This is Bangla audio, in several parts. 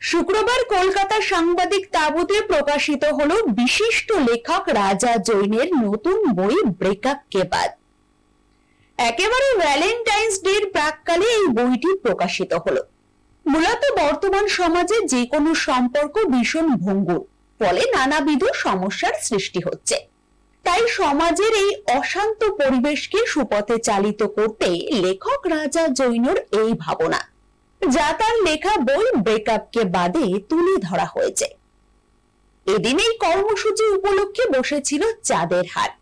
শুক্রবার কলকাতা সাংবাদিক তাবুতে প্রকাশিত হলো বিশিষ্ট লেখক রাজা জৈনের নতুন বই ব্রেকআপ কে বাদ। একেবারে ভ্যালেন্টাইন্স ডের প্রাককালে এই বইটি প্রকাশিত হলো। মূলত বর্তমান সমাজে যে কোনো সম্পর্ক ভীষণ ভঙ্গুর, ফলে নানাবিধ সমস্যার সৃষ্টি হচ্ছে। তাই সমাজের এই অশান্ত পরিবেশকে সুপথে চালিত করতে লেখক রাজা জৈনর এই ভাবনা। যা তার লেখা বই ব্রেকআপকে বাদে তুলে ধরা হয়েছে। এদিন এই কর্মসূচি উপলক্ষে বসেছিল চাঁদের হাট।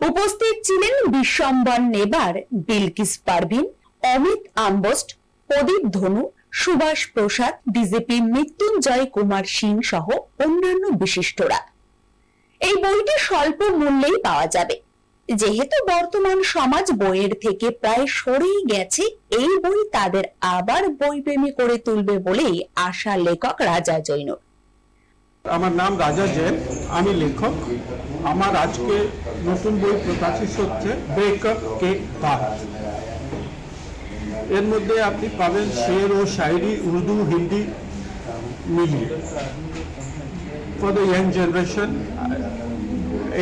উপস্থিত ছিলেন বিশ্বম্বর নেবার, বিলকিস পারভিন, অমিত আম্বস্ট, প্রদীপ ধনু, সুভাষ প্রসাদ ডিজিপি মৃত্যুঞ্জয় কুমার সিং সহ অন্যান্য বিশিষ্টরা। এই বইটি স্বল্প মূল্যেই পাওয়া যাবে। যেহেতু বর্তমান সমাজ বইয়ের থেকে প্রায় সরেই গেছে, এই বই তাদের আবার বইপ্রেমী করে তুলবে বলেই আশা লেখক রাজা জৈন আমার নাম রাজা জেন, আমি লেখক। আমার আজকে নতুন বই প্রকাশিত হচ্ছে ব্রেকআপ কে বাদ। এর মধ্যে আপনি পাবেন শের ও শায়রি, উর্দু, হিন্দি মিলিয়ে। ফর দ্য ইয়াং জেনারেশন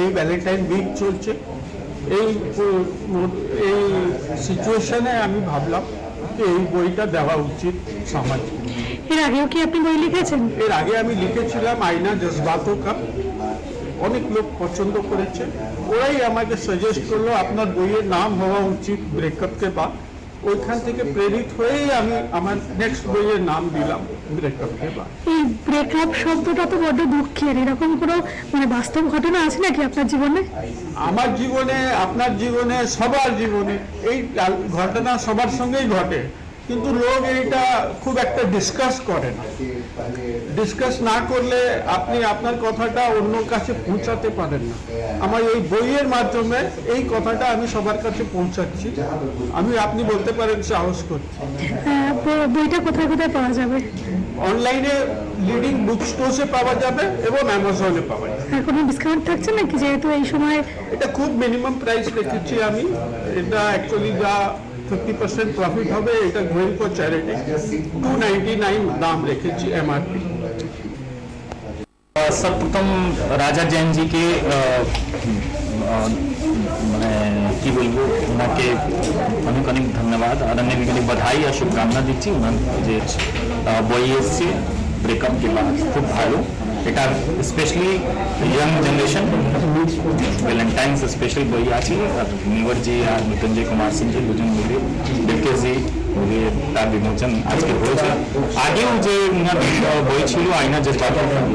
এই ভ্যালেন্টাইন উইক চলছে। এই এই সিচুয়েশনে আমি ভাবলাম যে এই বইটা দেওয়া উচিত সমাজকে এর আগেও কি আপনি বই লিখেছেন? এর আগে আমি লিখেছিলাম আইনা জজবাতও কা অনেক লোক পছন্দ করেছে। ওরাই আমাকে সাজেস্ট করল আপনার বইয়ের নাম হওয়া উচিত ব্রেকআপ কে বাদ। ওইখান থেকে প্রেরিত হয়েই আমি আমার নেক্সট বইয়ের নাম দিলাম। এই ব্রেকআপ শব্দটা তো বড্ড দুঃখের। এরকম কোনো মানে বাস্তব ঘটনা আছে নাকি আপনার জীবনে? আমার জীবনে আপনার জীবনে সবার জীবনে এই ঘটনা সবার সঙ্গেই ঘটে। কিন্তু লোক এইটা খুব একটা ডিসকাস করে না। ডিসকাস না করলে আপনি আপনার কথাটা অন্য কাছে পৌঁছাতে পারেন না। আমার এই বইয়ের মাধ্যমে এই কথাটা আমি সবার কাছে পৌঁছাচ্ছি। আমি আপনি বলতে পারেন সাহস করছি। ব- বইটা কোথায় কোথায় পাওয়া যাবে? অনলাইনে লিডিং বুক স্টোর্সে পাওয়া যাবে এবং অ্যামাজনে পাওয়া যাবে। কোনো ডিসকাউন্ট থাকছে নাকি? যেহেতু এই সময় এটা খুব মিনিমাম প্রাইস রেখেছি আমি। এটা অ্যাকচুয়ালি যা ফিফটি পার্সেন্ট প্রফিট হবে এটা going for charity two ninety nine দাম রেখেছি এমআরপি সর্বপ্রথম রাজা জৈনজিকে মানে কি বলব ওনাকে অনেক অনেক ধন্যবাদ। আর আমি এখানে বাধাই আর শুভকামনা দিচ্ছি। ওনার যে আহ, বই এসছে ব্রেকআপ কে বাদ। খুব ভালো। এটা specially young generation Valentine's special বই আছে আর নিবরজি আর মৃত্যুঞ্জয় কুমার সিং জি দুজন মিলে বিকেজি মিলে তার বিমোচন আজকে হয়েছে। আগেও যে আহ, বই ছিল আয়না যে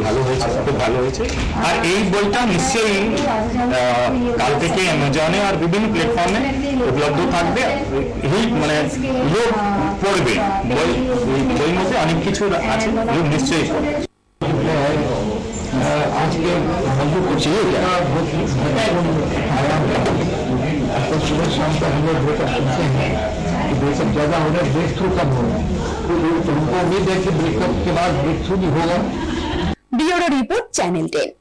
ভালো হয়েছে খুব ভালো হয়েছে। আর এই বইটা নিশ্চয়ই কাল থেকে অ্যামাজনে আর বিভিন্ন প্ল্যাটফর্মে উপলব্ধ থাকবে। হিট মানে লোক পড়বে। বই বইয়ের মধ্যে অনেক কিছু আছে লোক নিশ্চয়ই चाहिए क्या आपको सुबह शाम तक हम लोग ब्रेकअप सुनते हैं कि ब्रेकअप ज़्यादा हो रहा है ब्रेक थ्रू कम हो रहा है तो हमको उम्मीद है कि ब्रेकअप के बाद ब्रेक थ्रू भी होगा ब्यूरो रिपोर्ट चैनल टेन